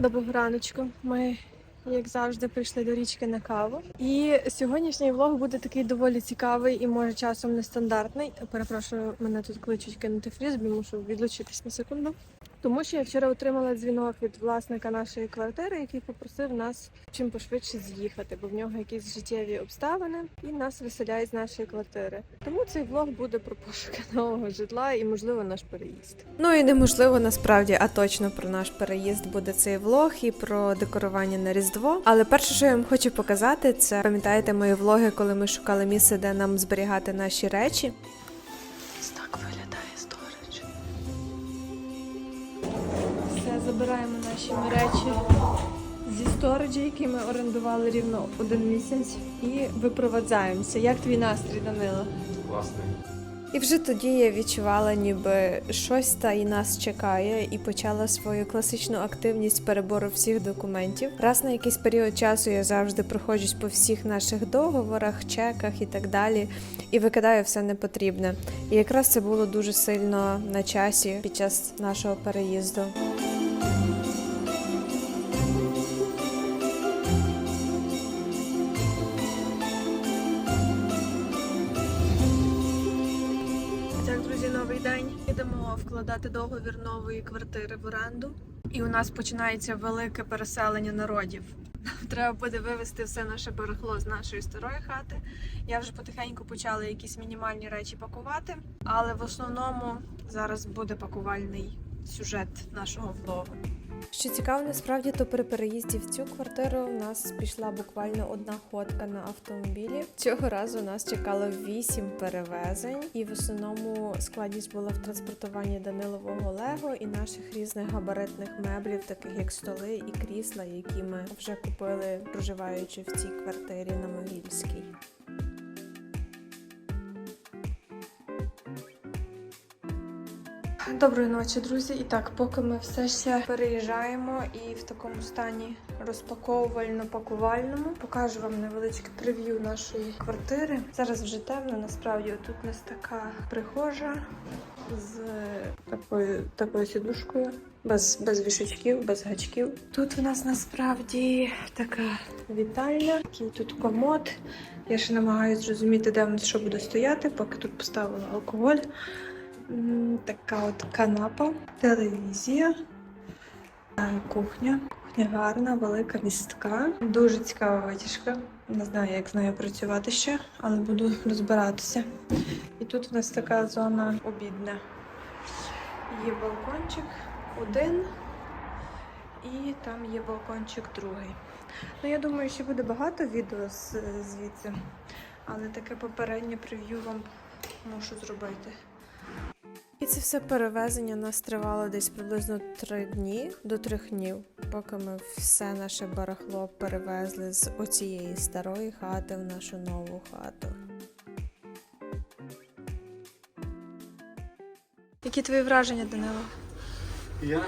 Доброго раночку. Ми, як завжди, прийшли до річки на каву. І сьогоднішній влог буде такий доволі цікавий і може часом нестандартний. Перепрошую, мене тут кличуть кинути фрізбі, мушу відлучитись на секунду. Тому що я вчора отримала дзвінок від власника нашої квартири, який попросив нас чим пошвидше з'їхати, бо в нього якісь життєві обставини і нас виселяють з нашої квартири. Тому цей влог буде про пошуки нового житла і, можливо, наш переїзд. Ну і неможливо насправді, а точно про наш переїзд буде цей влог і про декорування на Різдво. Але перше, що я вам хочу показати, це пам'ятаєте мої влоги, коли ми шукали місце, де нам зберігати наші речі. Ось так виглядає забираємо наші речі зі сториджі, які ми орендували рівно один місяць, і випровадzaємося. Як твій настрій, Данило? Класний. І вже тоді я відчувала, ніби щось та і нас чекає, і почала свою класичну активність перебору всіх документів. Раз на якийсь період часу я завжди проходжусь по всіх наших договорах, чеках і так далі, і викидаю все непотрібне. І якраз це було дуже сильно на часі під час нашого переїзду. Друзі, новий день. Йдемо вкладати договір нової квартири в оренду. І у нас починається велике переселення народів. Нам треба буде вивезти все наше барахло з нашої старої хати. Я вже потихеньку почала якісь мінімальні речі пакувати, але в основному зараз буде пакувальний сюжет нашого влогу. Що цікаво, насправді, то при переїзді в цю квартиру у нас пішла буквально одна ходка на автомобілі. Цього разу нас чекало вісім перевезень, і в основному складність була в транспортуванні Данилового Лего і наших різних габаритних меблів, таких як столи і крісла, які ми вже купили, проживаючи в цій квартирі на Могильській. Доброї ночі, друзі. І так, поки ми все ще переїжджаємо і в такому стані розпаковувально-пакувальному, покажу вам невеличке прев'ю нашої квартири. Зараз вже темно, насправді тут у нас така прихожа з такою, такою сідушкою. Без, без вішачків, без гачків. Тут у нас насправді така вітальня, такий тут комод. Я ще намагаюся зрозуміти, де в нас що буде стояти, поки тут поставила алкоголь. Така от канапа, телевізія, е, кухня. Кухня гарна, велика, містка. Дуже цікава витяжка. Не знаю, як з нею працювати ще, але буду розбиратися. І тут у нас така зона обідня. Є балкончик один, і там є балкончик другий. Ну, я думаю, ще буде багато відео звідси, але таке попереднє прев'ю вам мушу зробити. Це все перевезення нас тривало десь приблизно три дні до трьох днів, поки ми все наше барахло перевезли з оцієї старої хати в нашу нову хату. Які твої враження, Данило? Я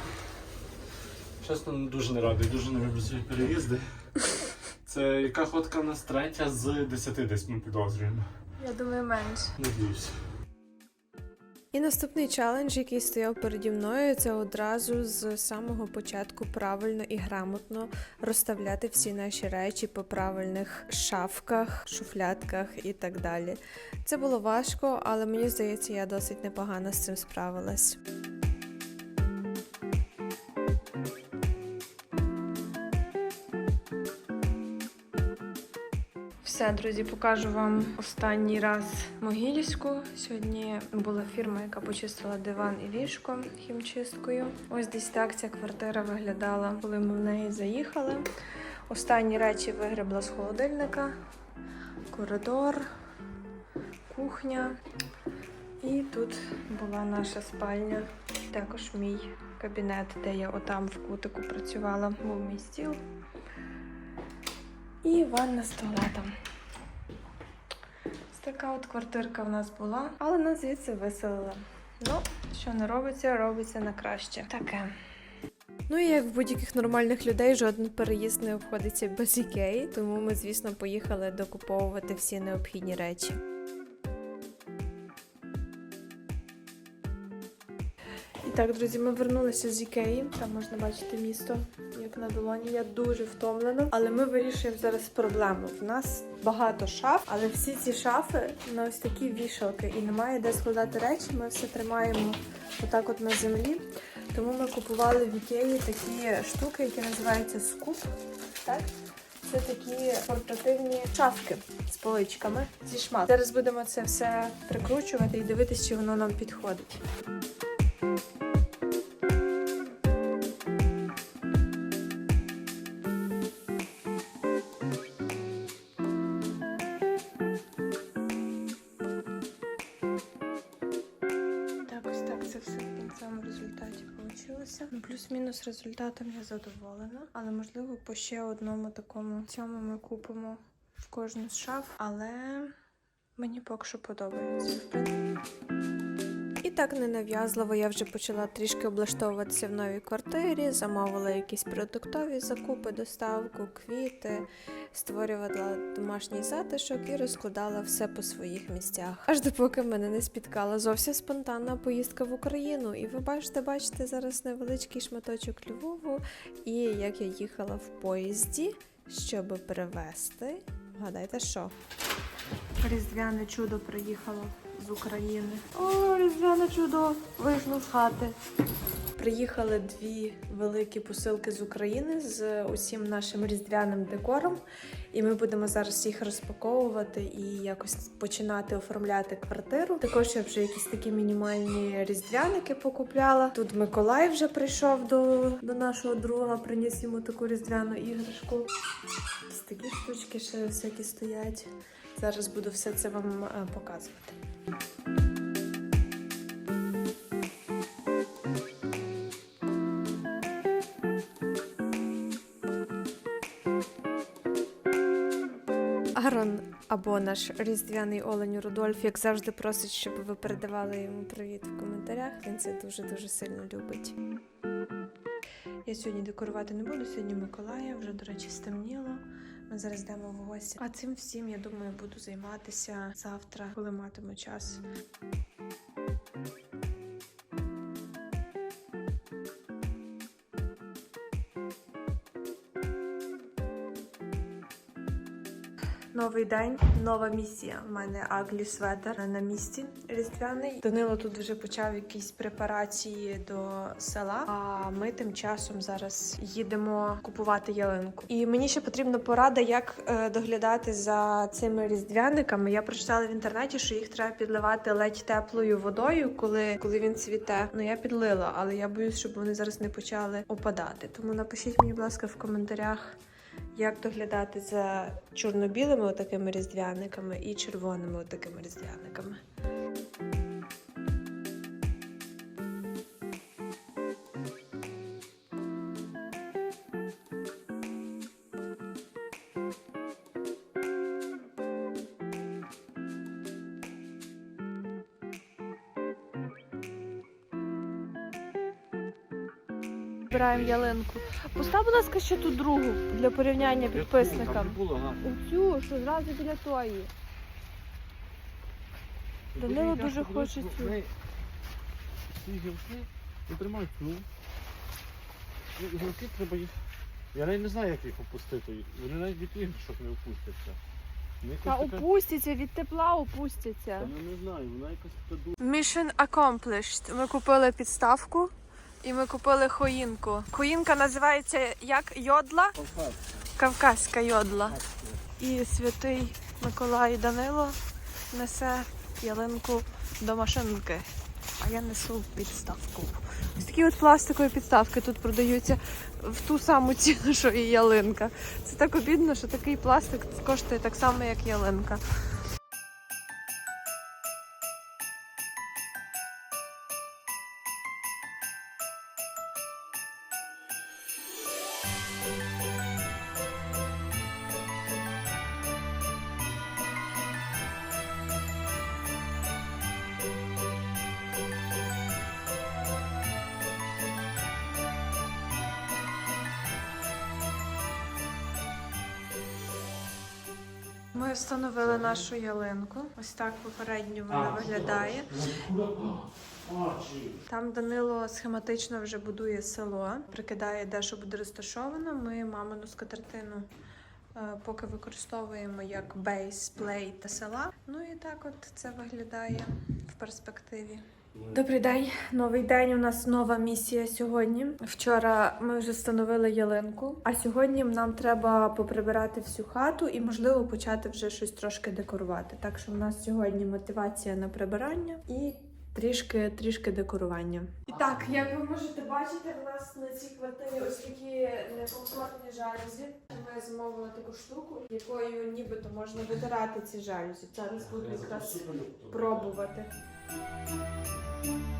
чесно дуже не радий, дуже не люблю свої переїзди. Це яка ходка в нас третя з десяти десь ми підозрюємо. Я думаю, менше. Надіюсь. І наступний челендж, який стояв переді мною, це одразу з самого початку правильно і грамотно розставляти всі наші речі по правильних шафках, шуфлятках і так далі. Це було важко, але мені здається, я досить непогано з цим справилась. Все, друзі, покажу вам останній раз Могилівську. Сьогодні була фірма, яка почистила диван і ліжко хімчисткою. Ось десь так ця квартира виглядала, коли ми в неї заїхали. Останні речі вигребла з холодильника, коридор, кухня. І тут була наша спальня, також мій кабінет, де я отам в кутику працювала, був мій стіл. І ванна з туалетом. Така от квартирка в нас була, але нас звідси виселили. Ну, що не робиться, робиться на краще. Таке. Ну і як в будь-яких нормальних людей, жоден переїзд не обходиться без ікеї, тому ми, звісно, поїхали докуповувати всі необхідні речі. Так, друзі, ми вернулися з Ікеї. Там можна бачити місто, як на долоні. Я дуже втомлена. Але ми вирішуємо зараз проблему. В нас багато шаф, але всі ці шафи на ось такі вішалки, і немає де складати речі. Ми все тримаємо отак, от на землі. Тому ми купували в Ікеї такі штуки, які називаються скуп. Так? Це такі портативні шафки з поличками зі шмат. Зараз будемо це все прикручувати і дивитися, чи воно нам підходить. Ну, плюс-мінус результатом я задоволена. Але можливо по ще одному такому цьому ми купимо в кожну з шаф. Але мені поки що подобається. Так ненав'язливо я вже почала трішки облаштовуватися в новій квартирі, замовила якісь продуктові закупи, доставку, квіти, створювала домашній затишок і розкладала все по своїх місцях. Аж допоки мене не спіткала зовсім спонтанна поїздка в Україну. І ви бачите, бачите зараз невеличкий шматочок Львову, і як я їхала в поїзді, щоб перевезти. Гадайте, що? Різдвяне чудо приїхало з України. О, різдвяне чудо вийшло з хати. Приїхали дві великі посилки з України з усім нашим різдвяним декором, і ми будемо зараз їх розпаковувати і якось починати оформляти квартиру. Також я вже якісь такі мінімальні різдвяники покупляла. Тут Миколай вже прийшов до, до нашого друга, приніс йому таку різдвяну іграшку. Ось такі штучки ще всякі стоять. Зараз буду все це вам е, показувати. Арон або наш різдвяний олень Рудольф, як завжди, просить, щоб ви передавали йому привіт в коментарях. Він це дуже дуже сильно любить. Я сьогодні декорувати не буду. Сьогодні Миколая, вже, до речі, стемніло. Ми зараз йдемо в гості. А цим всім, я думаю, буду займатися завтра, коли матиму час. Новий день, нова місія. У мене аглі светер на місці різдвяний. Данило тут вже почав якісь препарації до села. А ми тим часом зараз їдемо купувати ялинку. І мені ще потрібна порада, як е, доглядати за цими різдвяниками. Я прочитала в інтернеті, що їх треба підливати ледь теплою водою, коли, коли він цвіте. Ну я підлила, але я боюсь, щоб вони зараз не почали опадати. Тому напишіть мені, будь ласка, в коментарях. Як доглядати за чорно-білими отакими різдвяниками і червоними отакими різдвяниками? Збираємо ялинку. Постав, будь ласка, ще ту другу для порівняння підписникам. Оцю, що зразу біля тої. Данило дуже хоче цю. Ці гілки, і тримай цю. Гілки треба їх. Я навіть не знаю, як їх опустити. Вони навіть від іграшок не опустяться. Та така- опустяться, від тепла опустяться. Та ну не знаю, вона якось така дуже. Mission accomplished. Ми купили підставку і ми купили хоїнку. Хоїнка називається як йодла, кавказька йодла. І святий Миколай Данило несе ялинку до машинки. А я несу підставку. Ось такі от пластикові підставки тут продаються в ту саму ціну, що і ялинка. Це так обідно, що такий пластик коштує так само, як ялинка. Ми встановили нашу ялинку. Ось так попередньо вона виглядає. Там Данило схематично вже будує село, прикидає, де що буде розташовано. Ми мамину скатертину е, поки використовуємо як бейс, плей та села. Ну і так от це виглядає в перспективі. Добрий день, новий день. У нас нова місія сьогодні. Вчора ми вже встановили ялинку, а сьогодні нам треба поприбирати всю хату і, можливо, почати вже щось трошки декорувати. Так що в нас сьогодні мотивація на прибирання і трішки, трішки декорування. І так, як ви можете бачити, в нас на цій квартирі ось такі некомфортні жалюзі. Ми замовили таку штуку, якою нібито можна витирати ці жалюзі. Зараз буду якраз пробувати. На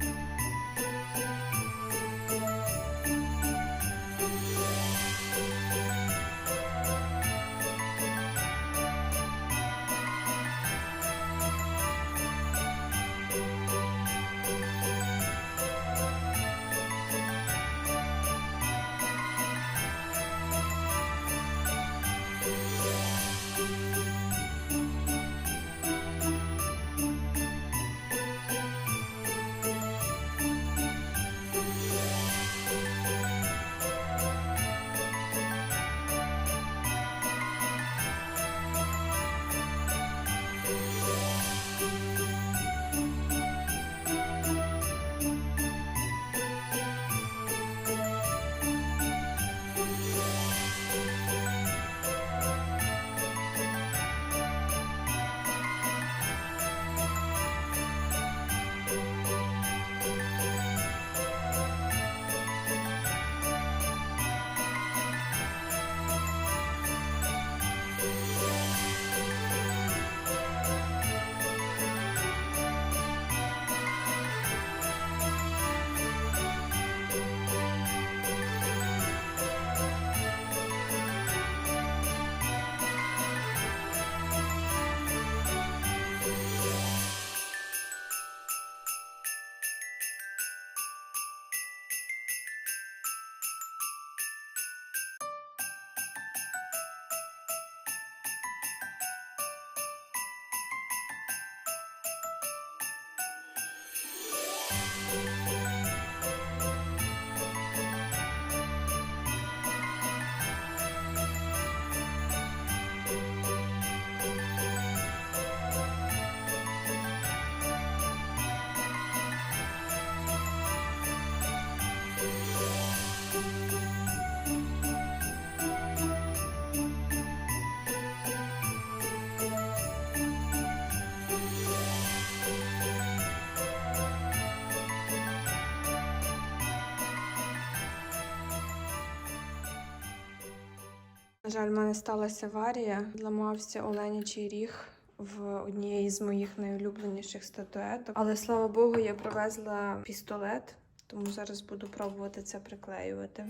жаль, в мене сталася аварія. Зламався оленячий ріг в однієї з моїх найулюбленіших статуеток. Але слава Богу, я привезла пістолет, тому зараз буду пробувати це приклеювати.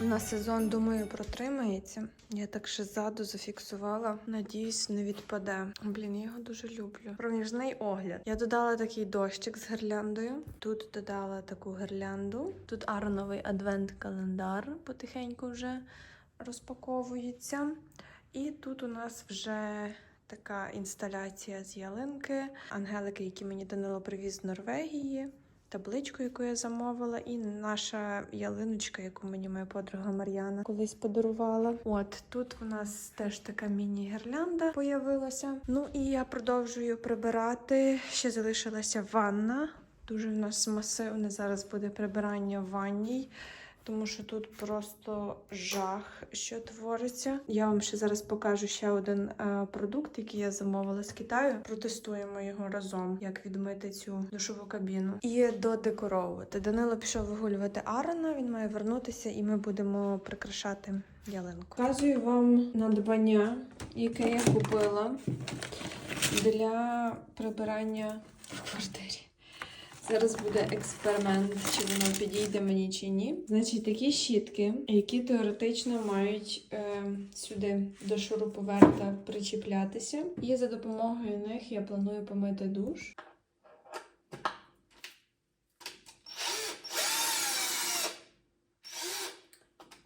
На сезон, думаю, протримається. Я так ще ззаду зафіксувала. Надіюсь, не відпаде. Блін, я його дуже люблю. Проміжний огляд. Я додала такий дощик з гірляндою. Тут додала таку гірлянду. Тут ароновий адвент-календар потихеньку вже розпаковується. І тут у нас вже така інсталяція з ялинки, ангелики, які мені Данило привіз з Норвегії табличку, яку я замовила, і наша ялиночка, яку мені моя подруга Мар'яна колись подарувала. От тут у нас теж така міні-гірлянда появилася. Ну і я продовжую прибирати. Ще залишилася ванна. Дуже в нас масивне зараз буде прибирання в ванній. Тому що тут просто жах, що твориться. Я вам ще зараз покажу ще один е, продукт, який я замовила з Китаю. Протестуємо його разом, як відмити цю душову кабіну. І додекоровувати. Данило пішов вигулювати Арона. Він має вернутися, і ми будемо прикрашати ялинку. Показую вам надбання, яке я купила для прибирання в квартирі. Зараз буде експеримент, чи воно підійде мені чи ні. Значить, такі щітки, які теоретично мають е, сюди до шуруповерта причіплятися. І за допомогою них я планую помити душ.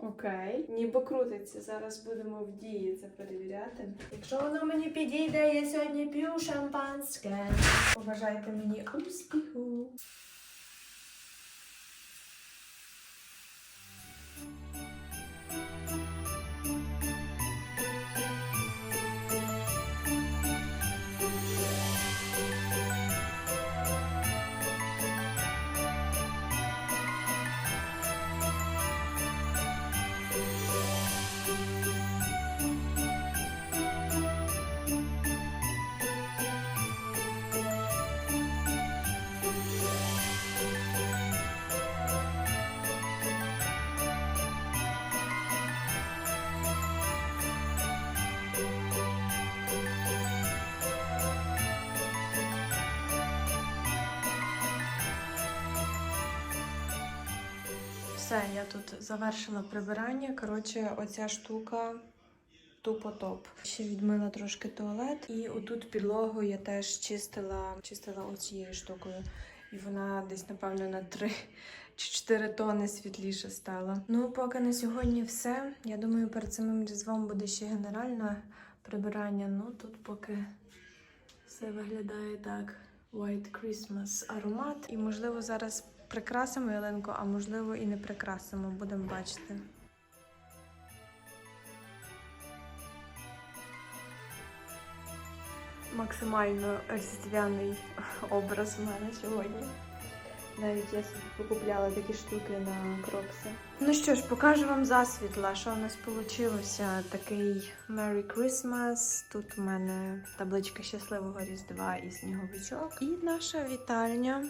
Окей, ніби крутиться. Зараз будемо в дії це перевіряти. Якщо воно мені підійде, я сьогодні п'ю шампанське. Побажайте мені успіху. Все, я тут завершила прибирання. Коротше, оця штука тупо топ. Ще відмила трошки туалет, і отут підлогу я теж чистила, чистила оцією штукою. І вона десь, напевно, на 3 чи 4 тони світліше стала. Ну, поки на сьогодні все. Я думаю, перед самим різдвом буде ще генеральне прибирання. Ну, тут поки все виглядає так. White Christmas аромат. І, можливо, зараз прикрасимо ялинку, а можливо і не прикрасимо. Будемо бачити. Максимально різдвяний образ в мене сьогодні. Навіть я собі покупляла такі штуки на крокси. Ну що ж, покажу вам засвітла, що у нас вийшло. Такий Merry Christmas. Тут у мене табличка щасливого Різдва і сніговичок. І наша вітальня.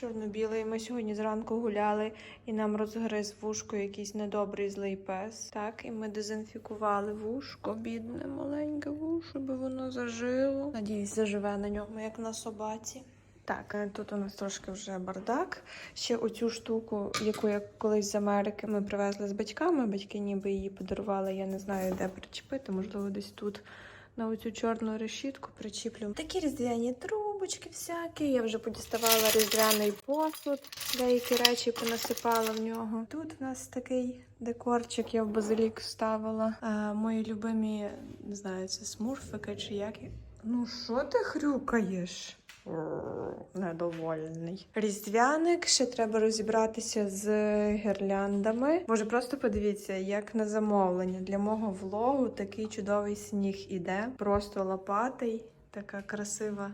Чорно-білий. Ми сьогодні зранку гуляли і нам розгриз вушко якийсь недобрий злий пес. Так, і ми дезінфікували вушко, бідне маленьке вушко, би воно зажило. Надіюсь, заживе на ньому, як на собаці. Так, е, тут у нас трошки вже бардак. Ще оцю штуку, яку я колись з Америки ми привезли з батьками. Батьки ніби її подарували. Я не знаю, де причепити, можливо, десь тут. На оцю чорну решітку причіплю. Такі різдвяні трубочки всякі. Я вже подіставала різдвяний посуд, деякі речі понасипала в нього. Тут у нас такий декорчик, я в базилік ставила. Е, мої любимі, не знаю, це смурфики чи як. Ну, що ти хрюкаєш? Недовольний. Різдвяник, ще треба розібратися з гірляндами. Може, просто подивіться, як на замовлення. Для мого влогу такий чудовий сніг іде. Просто лопатий, така красива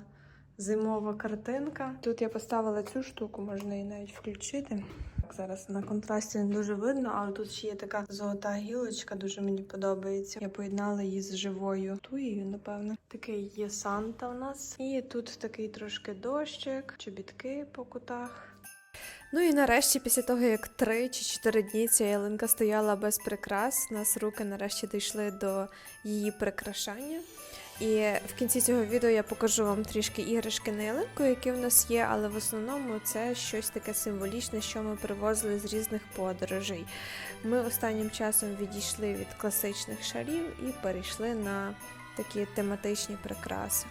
зимова картинка. Тут я поставила цю штуку, можна її навіть включити. Зараз на контрасті не дуже видно, але тут ще є така золота гілочка, дуже мені подобається. Я поєднала її з живою туєю, напевно. Такий є Санта у нас. І тут такий трошки дощик, чобітки по кутах. Ну і нарешті, після того, як три чи чотири дні ця ялинка стояла без прикрас, нас руки нарешті дійшли до її прикрашання. І в кінці цього відео я покажу вам трішки іграшки на ялинку, які в нас є, але в основному це щось таке символічне, що ми привозили з різних подорожей. Ми останнім часом відійшли від класичних шарів і перейшли на такі тематичні прикраси.